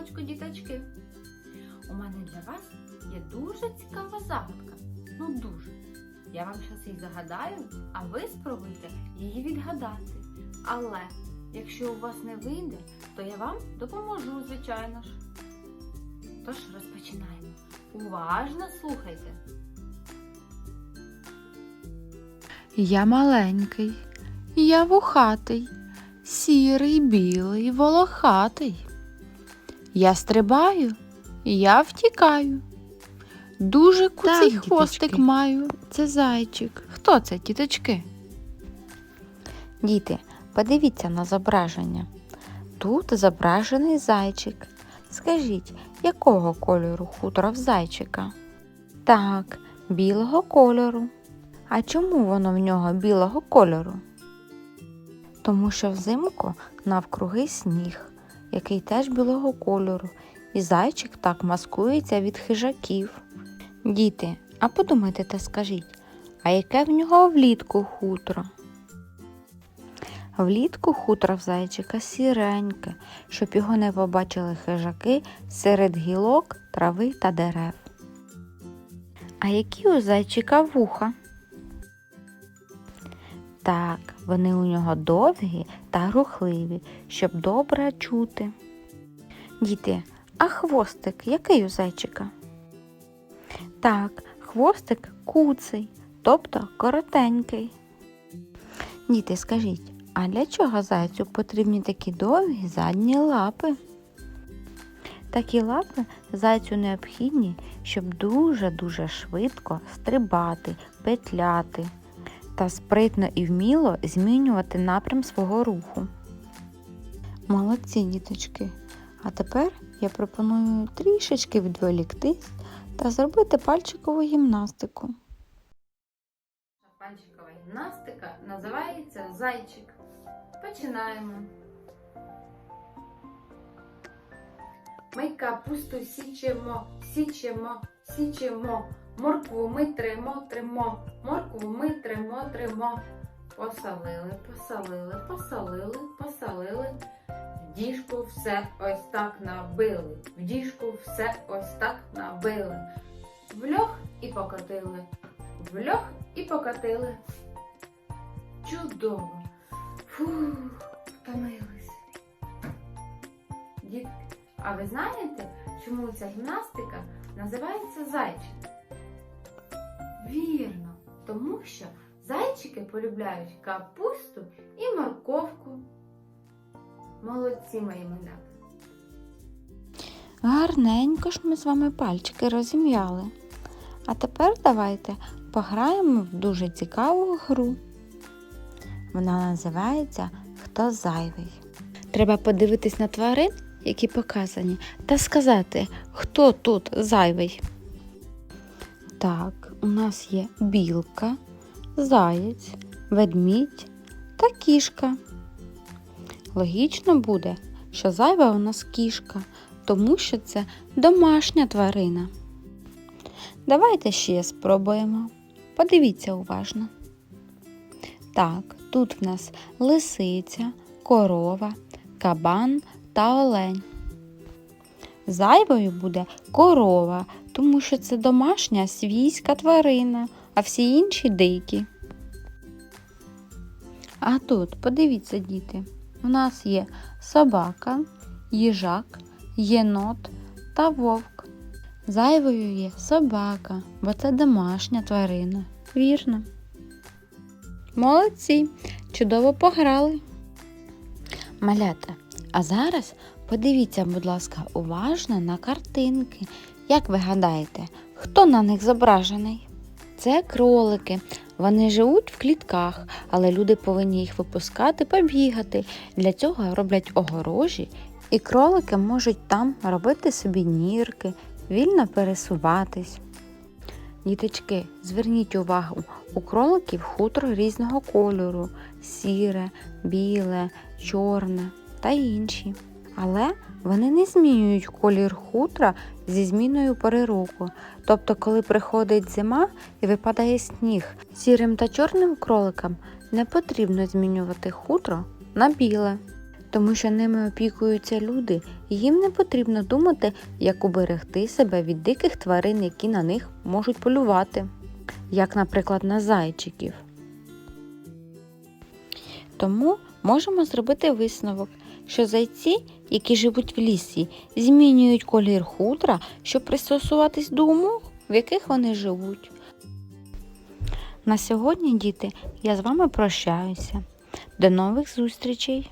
хвилиночку, діточки. У мене для вас є дуже цікава загадка. Ну дуже. Я вам зараз її загадаю, а ви спробуйте її відгадати. Але якщо у вас не вийде, то я вам допоможу, звичайно ж. Тож розпочинаємо. Уважно слухайте. Я маленький, я вухатий, сірий, білий, волохатий. Я стрибаю, я втікаю. Дуже куций Так, хвостик діточки. маю. Це зайчик. Хто це, тіточки? Діти, подивіться на зображення. Тут зображений зайчик. Скажіть, якого кольору хутро в зайчика? Так, білого кольору. А чому воно в нього білого кольору? Тому що взимку навкруги сніг, який теж білого кольору, і зайчик так маскується від хижаків. Діти, а подумайте та скажіть, а яке в нього влітку хутро? Влітку хутро в зайчика сіреньке, щоб його не побачили хижаки серед гілок, трави та дерев. А які у зайчика вуха? Так, вони у нього довгі та рухливі, щоб добре чути. Діти, а хвостик який у зайчика? Так, хвостик куций, тобто коротенький. Діти, скажіть, а для чого зайцю потрібні такі довгі задні лапи? Такі лапи зайцю необхідні, щоб дуже-дуже швидко стрибати, петляти та спритно і вміло змінювати напрям свого руху. Молодці, діточки. А тепер я пропоную трішечки відволіктись та зробити пальчикову гімнастику. Пальчикова гімнастика називається зайчик. Починаємо. Ми капусту січемо, січемо, січемо. Моркву ми тримо, тримо. Моркву ми тримо, тримо. Посолили, посолили, посолили, посолили. В діжку все ось так набили. В діжку все ось так набили. В льох і покотили. В льох і покотили. Чудово. Фух, втомились. Дітки, а ви знаєте, чому ця гімнастика називається зайчик? Тому що зайчики полюбляють капусту і морковку. Молодці мої малята. Гарненько ж ми з вами пальчики розім'яли. А тепер давайте пограємо в дуже цікаву гру. Вона називається Хто зайвий. Треба подивитись на тварин, які показані, та сказати, хто тут зайвий. Так, у нас є білка, заєць, ведмідь та кішка. Логічно буде, що зайва у нас кішка, тому що це домашня тварина. Давайте ще спробуємо. Подивіться уважно. Так, тут в нас лисиця, корова, кабан та олень. Зайвою буде корова, тому що це домашня свійська тварина, а всі інші дикі. А тут, подивіться, діти, у нас є собака, їжак, єнот та вовк. Зайвою є собака, бо це домашня тварина. Вірно. Молодці, чудово пограли. Малята, а зараз подивіться, будь ласка, уважно на картинки. Як ви гадаєте, хто на них зображений? Це кролики. Вони живуть в клітках, але люди повинні їх випускати, побігати. Для цього роблять огорожі, і кролики можуть там робити собі нірки, вільно пересуватись. Діточки, зверніть увагу, у кроликів хутро різного кольору сіре, біле, чорне та інші. Але вони не змінюють колір хутра зі зміною пори року. Тобто, коли приходить зима і випадає сніг, сірим та чорним кроликам не потрібно змінювати хутро на біле. тому що ними опікуються люди, і їм не потрібно думати, як уберегти себе від диких тварин, які на них можуть полювати, як, наприклад, на зайчиків. Тому можемо зробити висновок, що зайці, які живуть в лісі, змінюють колір хутра, щоб пристосуватись до умов, в яких вони живуть. На сьогодні, діти, я з вами прощаюся. До нових зустрічей!